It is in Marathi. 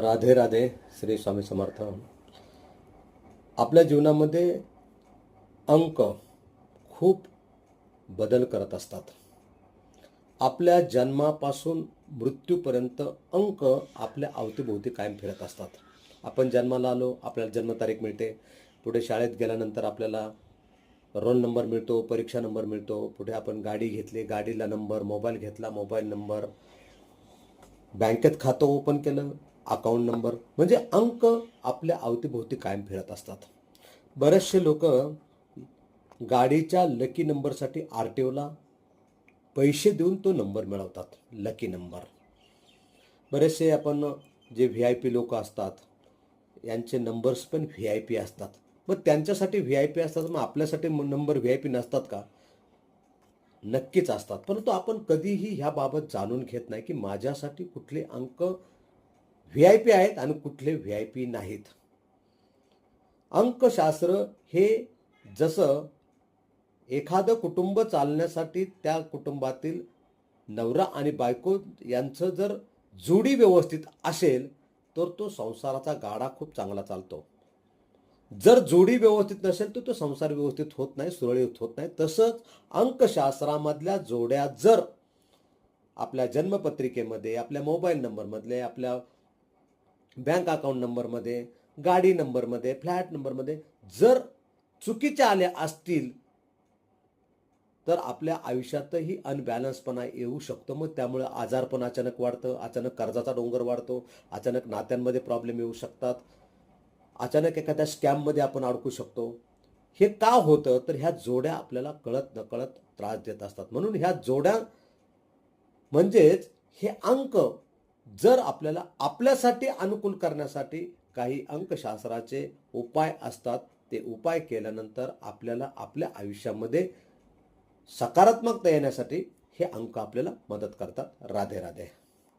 राधे राधे श्री स्वामी समर्थ. आपल्या जीवनामध्ये अंक खूप बदल करत असतात. आपल्या जन्मापासून मृत्यूपर्यंत अंक आपल्या अवतीभोवती कायम फिरत असतात. आपण जन्माला आलो आपल्याला जन्मतारीख मिळते. पुढे शाळेत गेल्यानंतर आपल्याला रोल नंबर मिळतो परीक्षा नंबर मिळतो. पुढे आपण गाडी घेतली गाडीला नंबर मोबाईल घेतला मोबाईल नंबर. बँकेत खातं ओपन केलं अकाउंट नंबर म्हणजे अंक आपल्या अवतीभोवती कायम फिरत असतात. बरेचसे लोक गाडीच्या लकी नंबरसाठी आर टी ओला पैसे देऊन तो नंबर मिळवतात लकी नंबर बरेचसे आपण जे व्ही आय पी लोक असतात यांचे नंबर्स पण व्ही आय पी असतात. मग त्यांच्यासाठी व्ही आय पी असतात मग आपल्यासाठी नंबर व्ही आय पी नसतात का? नक्कीच असतात. परंतु आपण कधीही ह्याबाबत जाणून घेत नाही की माझ्यासाठी कुठले अंक व्ही आय पी आहेत आणि कुठले व्ही आय पी नाहीत. अंकशास्त्र हे जसं एखादं कुटुंब चालण्यासाठी त्या कुटुंबातील नवरा आणि बायको यांचं जर जोडी व्यवस्थित असेल तर तो संसाराचा गाडा खूप चांगला चालतो. जर जोडी व्यवस्थित नसेल तर तो संसार व्यवस्थित होत नाही सुरळीत होत नाही. तसंच अंकशास्त्रामधल्या जोड्या जर आपल्या जन्मपत्रिकेमध्ये आपल्या मोबाईल नंबरमधले आपल्या बँक अकाउंट नंबरमध्ये गाडी नंबरमध्ये फ्लॅट नंबरमध्ये जर चुकीच्या आल्या असतील तर आपल्या आयुष्यातही अनबॅलन्सपणा येऊ शकतो. मग त्यामुळे आजारपण अचानक वाढतं अचानक कर्जाचा डोंगर वाढतो अचानक नात्यांमध्ये प्रॉब्लेम येऊ शकतात. अचानक एखाद्या स्कॅममध्ये आपण अडकू शकतो. हे का होतं? तर ह्या जोड्या आपल्याला कळत नकळत त्रास देत असतात. म्हणून ह्या जोड्या म्हणजेच हे अंक जर आपल्याला आपल्यासाठी अनुकूल करण्यासाठी काही अंकशास्त्राचे उपाय असतात ते उपाय केल्यानंतर आपल्याला आपल्या आयुष्यामध्ये सकारात्मकता येण्यासाठी हे अंक आपल्याला मदत करतात. राधे राधे.